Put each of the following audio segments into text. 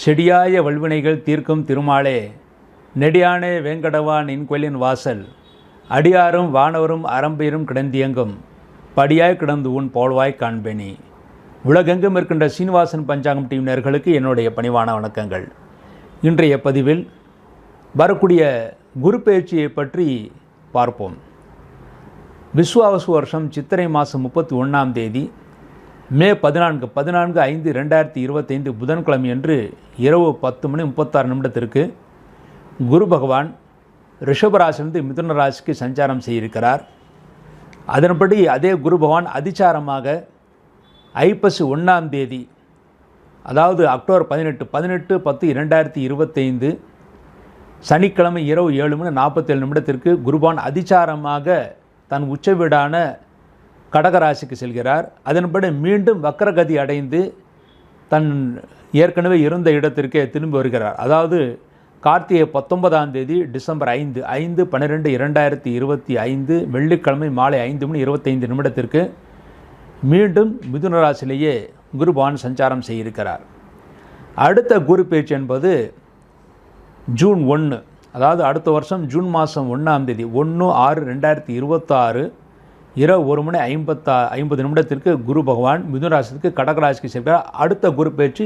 செடியாய வல்வினைகள் தீர்க்கும் திருமாலே நெடியானே வேங்கடவா நின்கொலின் வாசல் அடியாரும் வானவரும் அறம்பெயரும் கிடந்தியங்கும் படியாய் கிடந்து உன் போல்வாய் காண்பேனி. உலகெங்கும் இருக்கின்ற சீனிவாசன் பஞ்சாங்கம் டீம் நேர்களுக்கு என்னுடைய பணிவான வணக்கங்கள். இன்றைய பதிவில் வரக்கூடிய குரு பயிற்சியை பற்றி பார்ப்போம். விஸ்வாவசு வருஷம் சித்திரை மாதம் முப்பத்தி ஒன்றாம் தேதி மே பதினான்கு பதினான்கு ஐந்து ரெண்டாயிரத்தி இருபத்தைந்து புதன்கிழமை அன்று இரவு பத்து மணி முப்பத்தாறு நிமிடத்திற்கு குரு பகவான் ரிஷபராசிலிருந்து மிதுன ராசிக்கு சஞ்சாரம் செய்திருக்கிறார். அதன்படி அதே குரு பகவான் அதிச்சாரமாக ஐப்பசி ஒன்றாம் தேதி அதாவது அக்டோபர் பதினெட்டு பதினெட்டு பத்து இரண்டாயிரத்தி இருபத்தைந்து சனிக்கிழமை இரவு ஏழு மணி நாற்பத்தேழு நிமிடத்திற்கு குருபான் அதிச்சாரமாக தன் உச்ச வீடான கடகராசிக்கு செல்கிறார். அதன்படி மீண்டும் வக்கரகதி அடைந்து தன் ஏற்கனவே இருந்த இடத்திற்கே திரும்பி வருகிறார். அதாவது கார்த்திகை பத்தொன்பதாம் தேதி டிசம்பர் ஐந்து ஐந்து பன்னிரெண்டு இரண்டாயிரத்தி இருபத்தி ஐந்து வெள்ளிக்கிழமை மாலை ஐந்து மணி இருபத்தைந்து நிமிடத்திற்கு மீண்டும் மிதுன ராசியிலேயே குருபான் சஞ்சாரம் செய்திருக்கிறார். அடுத்த குரு பேச்சு என்பது ஜூன் ஒன்று அதாவது அடுத்த வருஷம் ஜூன் மாதம் ஒன்றாம் தேதி ஒன்று ஆறு ரெண்டாயிரத்தி இருபத்தாறு இரவு ஒரு மணி ஐம்பத்தா ஐம்பது நிமிடத்திற்கு குரு பகவான் மிதுனராசிக்கு கடகராசிக்கு செல்கிறார். அடுத்த குரு பேச்சு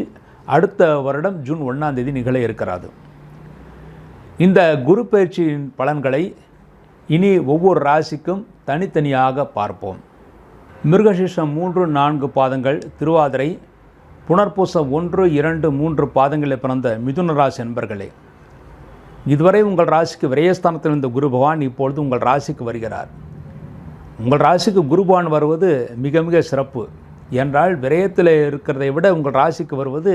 அடுத்த வருடம் ஜூன் ஒன்றாம் தேதி நிகழ இருக்கிறது இந்த குரு பயிற்சியின் பலன்களை இனி ஒவ்வொரு ராசிக்கும் தனித்தனியாக பார்ப்போம். மிருகசீஷம் மூன்று நான்கு பாதங்கள் திருவாதிரை புனர்பூசம் ஒன்று இரண்டு மூன்று பாதங்களில் பிறந்த மிதுன ராசி என்பர்களே இதுவரை உங்கள் ராசிக்கு விரயஸ்தானத்தில் இருந்த குரு பகவான் இப்பொழுது உங்கள் ராசிக்கு வருகிறார். உங்கள் ராசிக்கு குருபான் வருவது மிக மிக சிறப்பு. என்றால் விரயத்தில் இருக்கிறதை விட உங்கள் ராசிக்கு வருவது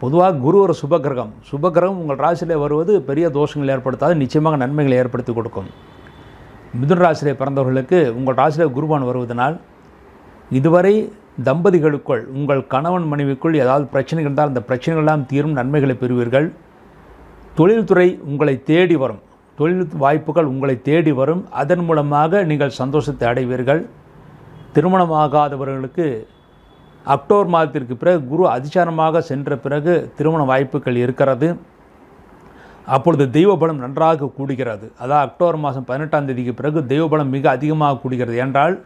பொதுவாக குரு ஒரு சுபகிரகம் சுபகிரகம் உங்கள் ராசியில் வருவது பெரிய தோஷங்கள் ஏற்படுத்தாது நிச்சயமாக நன்மைகளை ஏற்படுத்தி கொடுக்கும். மிதுன் ராசியிலே பிறந்தவர்களுக்கு உங்கள் ராசியில் குருபான் வருவதனால் இதுவரை தம்பதிகளுக்குள் உங்கள் கணவன் மனைவிக்குள் ஏதாவது பிரச்சனைகள் இருந்தால் அந்த பிரச்சனைகள்லாம் தீரும் நன்மைகளை பெறுவீர்கள். தொழில்துறை உங்களை தேடி வரும். தொழில் வாய்ப்புகள் உங்களை தேடி வரும். அதன் மூலமாக நீங்கள் சந்தோஷத்தை அடைவீர்கள். திருமணமாகாதவர்களுக்கு அக்டோபர் மாதத்திற்கு பிறகு குரு அதிசாரமாக சென்ற பிறகு திருமண வாய்ப்புகள் இருக்கிறது. அப்பொழுது தெய்வபலம் நன்றாக கூடுகிறது. அதாவது அக்டோபர் மாதம் பதினெட்டாம் தேதிக்கு பிறகு தெய்வபலம் மிக அதிகமாக கூடுகிறது. என்றால்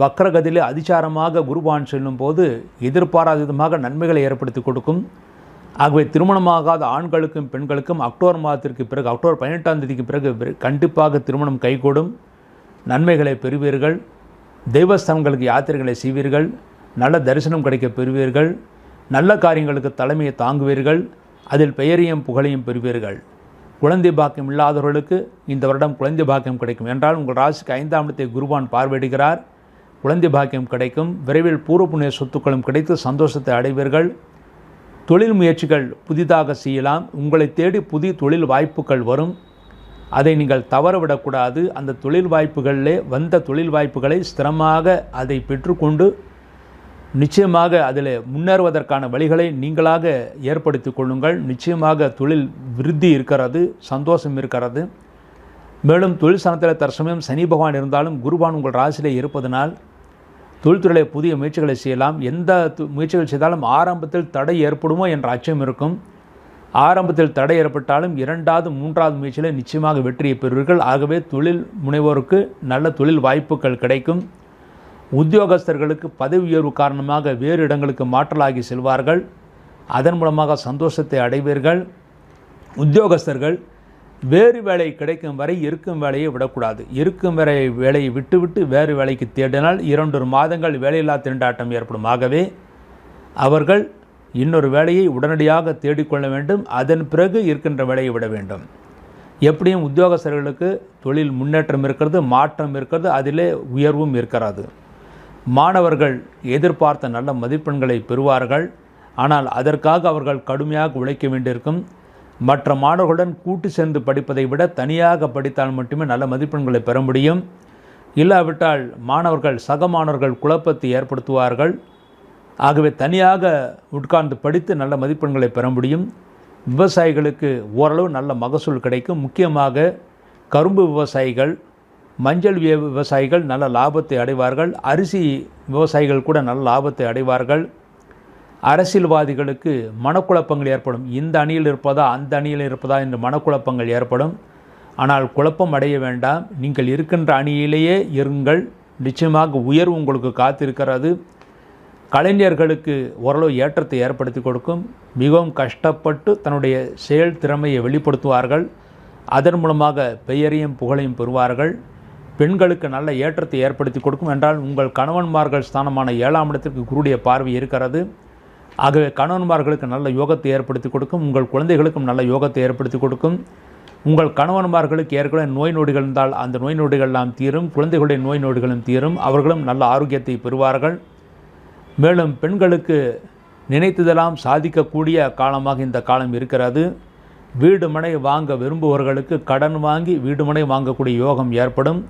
வக்ரகதியிலே அதிசாரமாக குருபான் செல்லும் போது எதிர்பாராத விதமாக நன்மைகளை ஏற்படுத்தி கொடுக்கும். ஆகவே திருமணமாகாத ஆண்களுக்கும் பெண்களுக்கும் அக்டோபர் மாதத்திற்கு பிறகு அக்டோபர் பதினெட்டாம் தேதிக்கு பிறகு கண்டிப்பாக திருமணம் கைகூடும். நன்மைகளை பெறுவீர்கள். தெய்வஸ்தலங்களுக்கு யாத்திரைகளை செய்வீர்கள். நல்ல தரிசனம் கிடைக்க பெறுவீர்கள். நல்ல காரியங்களுக்கு தலைமையை தாங்குவீர்கள். அதில் பெயரையும் புகழையும் பெறுவீர்கள். குழந்தை பாக்கியம் இல்லாதவர்களுக்கு இந்த வருடம் குழந்தை பாக்கியம் கிடைக்கும். என்றால் உங்கள் ராசிக்கு ஐந்தாம் இடத்தை குருவான் பார்வையிடுகிறார். குழந்தை பாக்கியம் கிடைக்கும். விரைவில் பூர்வ புண்ணிய சொத்துக்களும் கிடைத்து சந்தோஷத்தை அடைவீர்கள். தொழில் முயற்சிகள் புதிதாக செய்யலாம். உங்களை தேடி புதிய தொழில் வாய்ப்புகள் வரும். அதை நீங்கள் தவறவிடக்கூடாது. அந்த தொழில் வாய்ப்புகளிலே வந்த தொழில் வாய்ப்புகளை ஸ்திரமாக அதை பெற்றுக்கொண்டு நிச்சயமாக அதில் முன்னேறுவதற்கான வழிகளை நீங்களாக ஏற்படுத்தி கொள்ளுங்கள். நிச்சயமாக தொழில் விருத்தி இருக்கிறது சந்தோஷம் இருக்கிறது. மேலும் தொழில் சனத்தில் தற்சமயம் சனி பகவான் இருந்தாலும் குருபான் உங்கள் ராசியிலே இருப்பதனால் தொழில்துறையிலே புதிய முயற்சிகளை செய்யலாம். எந்த முயற்சிகள் செய்தாலும் ஆரம்பத்தில் தடை ஏற்படுமோ என்ற அச்சம் இருக்கும். ஆரம்பத்தில் தடை ஏற்பட்டாலும் இரண்டாவது மூன்றாவது முயற்சியில் நிச்சயமாக வெற்றியை பெறுவீர்கள். ஆகவே தொழில் முனைவோருக்கு நல்ல தொழில் வாய்ப்புகள் கிடைக்கும். உத்தியோகஸ்தர்களுக்கு பதவி உயர்வு காரணமாக வேறு இடங்களுக்கு மாற்றலாகி செல்வார்கள். அதன் மூலமாக சந்தோஷத்தை அடைவீர்கள். உத்தியோகஸ்தர்கள் வேறு வேலை கிடைக்கும் வரை இருக்கும் வேலையை விடக்கூடாது. இருக்கும் வரை வேலையை விட்டுவிட்டு வேறு வேலைக்கு தேடினால் இரண்டு மாதங்கள் வேலையில்லா திண்டாட்டம் ஏற்படும். ஆகவே அவர்கள் இன்னொரு வேலையை உடனடியாக தேடிக்கொள்ள வேண்டும். அதன் பிறகு இருக்கின்ற வேலையை விட வேண்டும். எப்படியும் உத்தியோகஸ்தர்களுக்கு தொழில் முன்னேற்றம் இருக்கிறது மாற்றம் இருக்கிறது அதிலே உயர்வும் இருக்கிறது. மாணவர்கள் எதிர்பார்த்த நல்ல மதிப்பெண்களை பெறுவார்கள். ஆனால் அதற்காக அவர்கள் கடுமையாக உழைக்க வேண்டியிருக்கும். மற்ற மாணவர்களுடன் கூட்டு சேர்ந்து படிப்பதை விட தனியாக படித்தால் மட்டுமே நல்ல மதிப்பெண்களை பெற முடியும். இல்லாவிட்டால் மாணவர்கள் சக மாணவர்கள் குழப்பத்தை ஏற்படுத்துவார்கள். ஆகவே தனியாக உட்கார்ந்து படித்து நல்ல மதிப்பெண்களை பெற முடியும். விவசாயிகளுக்கு ஓரளவு நல்ல மகசூல் கிடைக்கும். முக்கியமாக கரும்பு விவசாயிகள் மஞ்சள் விய- விவசாயிகள் நல்ல லாபத்தை அடைவார்கள். அரிசி விவசாயிகள் கூட நல்ல லாபத்தை அடைவார்கள். அரசியல்வாதிகளுக்கு மனக்குழப்பங்கள் ஏற்படும். இந்த அணியில் இருப்பதா அந்த அணியில் இருப்பதா என்று மனக்குழப்பங்கள் ஏற்படும். ஆனால் குழப்பம் அடைய வேண்டாம். நீங்கள் இருக்கின்ற அணியிலேயே இருங்கள். நிச்சயமாக உயர்வு உங்களுக்கு காத்திருக்கிறது. கலைஞர்களுக்கு ஓரளவு ஏற்றத்தை ஏற்படுத்தி கொடுக்கும். மிகவும் கஷ்டப்பட்டு தன்னுடைய செயல் திறமையை வெளிப்படுத்துவார்கள். அதன் மூலமாக பெயரையும் புகழையும் பெறுவார்கள். பெண்களுக்கு நல்ல ஏற்றத்தை ஏற்படுத்தி கொடுக்கும். என்றால் உங்கள் கணவன்மார்கள் ஸ்தானமான ஏழாம் இடத்திற்கு குருடைய பார்வை இருக்கிறது. ஆகவே கணவன்மார்களுக்கு நல்ல யோகத்தை ஏற்படுத்தி கொடுக்கும். உங்கள் குழந்தைகளுக்கும் நல்ல யோகத்தை ஏற்படுத்தி கொடுக்கும். உங்கள் கணவன்மார்களுக்கு ஏற்கனவே நோய் நொடிகள் இருந்தால் அந்த நோய் நொடிகள்லாம் தீரும். குழந்தைகளுடைய நோய் நொடிகளும் தீரும். அவர்களும் நல்ல ஆரோக்கியத்தை பெறுவார்கள். மேலும் பெண்களுக்கு நினைத்ததெல்லாம் சாதிக்கக்கூடிய காலமாக இந்த காலம் இருக்கிறது. வீடு மனை வாங்க விரும்புபவர்களுக்கு கடன் வாங்கி வீடு மனை வாங்கக்கூடிய யோகம் ஏற்படும்.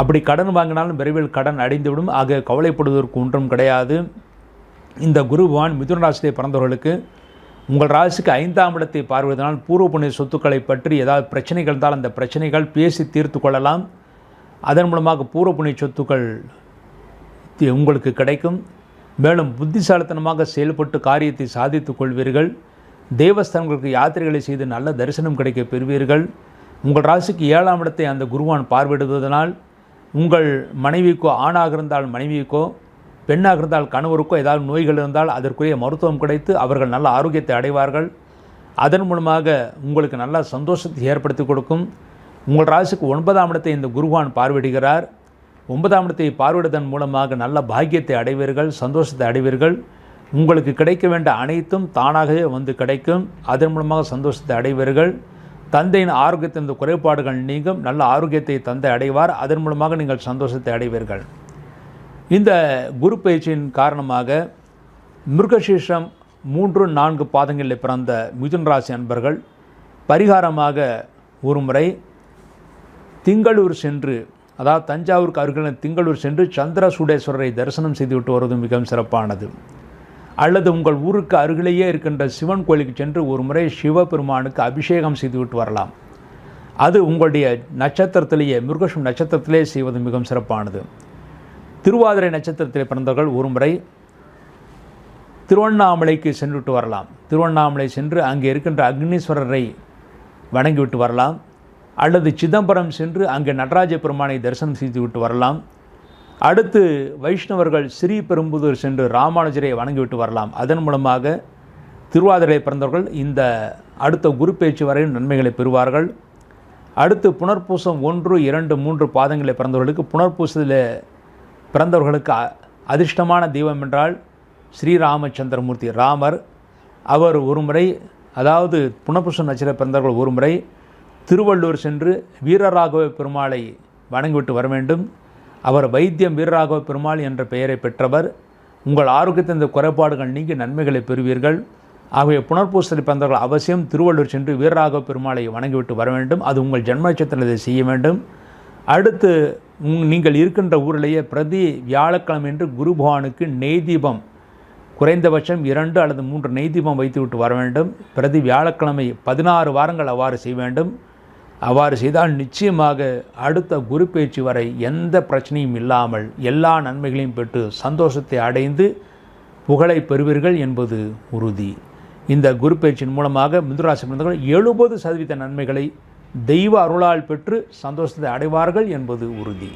அப்படி கடன் வாங்கினாலும் விரைவில் கடன் அடைந்துவிடும். ஆக கவலைப்படுவதற்கு ஒன்றும் கிடையாது. இந்த குரு பகவான் மிதுன ராசியிலே பிறந்தவர்களுக்கு உங்கள் ராசிக்கு ஐந்தாம் இடத்தை பார்வையினால் பூர்வ புண்ணிய சொத்துக்களை பற்றி ஏதாவது பிரச்சனைகள் இருந்தால் அந்த பிரச்சனைகள் பேசி தீர்த்து கொள்ளலாம். அதன் மூலமாக பூர்வ புண்ணிய சொத்துக்கள் உங்களுக்கு கிடைக்கும். மேலும் புத்திசாலித்தனமாக செயல்பட்டு காரியத்தை சாதித்துக் கொள்வீர்கள். தேவஸ்தானங்களுக்கு யாத்திரைகளை செய்து நல்ல தரிசனம் கிடைக்க பெறுவீர்கள். உங்கள் ராசிக்கு ஏழாம் இடத்தை அந்த குருவான் பார்வையிடுவதனால் உங்கள் மனைவிக்கோ ஆணாக இருந்தால் மனைவிக்கோ பெண்ணாக இருந்தால் கணவருக்கோ ஏதாவது நோய்கள் இருந்தால் அதற்குரிய மருத்துவம் கிடைத்து அவர்கள் நல்ல ஆரோக்கியத்தை அடைவார்கள். அதன் மூலமாக உங்களுக்கு நல்ல சந்தோஷத்தை ஏற்படுத்தி கொடுக்கும். உங்கள் ராசிக்கு ஒன்பதாம் இடத்தை இந்த குருவான் பார்வையிடுகிறார். ஒன்பதாம் இடத்தை பார்வையிடுவதன் மூலமாக நல்ல பாக்கியத்தை அடைவீர்கள் சந்தோஷத்தை அடைவீர்கள். உங்களுக்கு கிடைக்க வேண்டிய அனைத்தும் தானாகவே வந்து கிடைக்கும். அதன் மூலமாக சந்தோஷத்தை அடைவீர்கள். தந்தையின் ஆரோக்கியத்தின் இந்த குறைபாடுகள் நீங்கும். நல்ல ஆரோக்கியத்தை தந்தை அடைவார். அதன் மூலமாக நீங்கள் சந்தோஷத்தை அடைவீர்கள். இந்த குரு பயிற்சியின் காரணமாக மிருகசீஷம் மூன்று நான்கு பாதங்களில் பிறந்த மிதுன் ராசி அன்பர்கள் பரிகாரமாக ஒரு முறை திங்களூர் சென்று அதாவது தஞ்சாவூருக்கு அருகில் திங்களூர் சென்று சந்திர சூடேஸ்வரரை தரிசனம் செய்துவிட்டு வருவது மிகவும் சிறப்பானது. அல்லது உங்கள் ஊருக்கு அருகிலேயே இருக்கின்ற சிவன் கோயிலுக்கு சென்று ஒரு முறை சிவபெருமானுக்கு அபிஷேகம் செய்துவிட்டு வரலாம். அது உங்களுடைய நட்சத்திரத்திலேயே மிருகஷம் நட்சத்திரத்திலே செய்வது மிகவும் சிறப்பானது. திருவாதிரை நட்சத்திரத்தில் பிறந்தவர்கள் ஒருமுறை திருவண்ணாமலைக்கு சென்றுவிட்டு வரலாம். திருவண்ணாமலை சென்று அங்கே இருக்கின்ற அக்னீஸ்வரரை வணங்கிவிட்டு வரலாம். அல்லது சிதம்பரம் சென்று அங்கே நடராஜ பெருமானை தரிசனம் செய்துவிட்டு வரலாம். அடுத்து வைஷ்ணவர்கள் ஸ்ரீபெரும்புதூர் சென்று ராமானுஜரை வணங்கிவிட்டு வரலாம். அதன் மூலமாக திருவாதிரை பிறந்தவர்கள் இந்த அடுத்த குரு பேச்சு வரையும் நன்மைகளை பெறுவார்கள். அடுத்து புனர்பூசம் ஒன்று இரண்டு மூன்று பாதங்களை பிறந்தவர்களுக்கு புனர்பூசத்தில் பிறந்தவர்களுக்கு அ- அதிர்ஷ்டமான தெய்வம் என்றால் ஸ்ரீராமச்சந்திரமூர்த்தி ராமர். அவர் ஒருமுறை அதாவது புனர்பூசம் நட்சத்திர பிறந்தவர்கள் ஒருமுறை திருவள்ளூர் சென்று வீரராகவ பெருமாளை வணங்கிவிட்டு வர வேண்டும். அவர் வைத்தியம் வீரராகவ பெருமாள் என்ற பெயரை பெற்றவர். உங்கள் ஆரோக்கியத்தின் இந்த குறைபாடுகள் நீங்கி நன்மைகளை பெறுவீர்கள். ஆகவே புனர்பூசத்தில் பிறந்தவர்கள் அவசியம் திருவள்ளூர் சென்று வீரராகவ பெருமாளை வணங்கிவிட்டு வர வேண்டும். அது உங்கள் ஜென்ம நட்சத்திரத்தை செய்ய வேண்டும். அடுத்து நீங்கள் இருக்கின்ற ஊரிலேயே பிரதி வியாழக்கிழமை என்று குரு பகவானுக்கு நெய் தீபம். குறைந்தபட்சம் இரண்டு அல்லது மூன்று நெய்தீபம் வைத்துவிட்டு வர வேண்டும். பிரதி வியாழக்கிழமை பதினாறு வாரங்கள் அவ்வாறு செய்ய வேண்டும். அவ்வாறு செய்தால் நிச்சயமாக அடுத்த குரு பேச்சு வரை எந்த பிரச்சனையும் இல்லாமல் எல்லா நன்மைகளையும் பெற்று சந்தோஷத்தை அடைந்து புகழை பெறுவீர்கள் என்பது உறுதி. இந்த குரு பேச்சின் மூலமாக மிதுராசி பிறந்தவர்கள் எழுபது சதவீத நன்மைகளை தெய்வ அருளால் பெற்று சந்தோஷத்தை அடைவார்கள் என்பது உறுதி.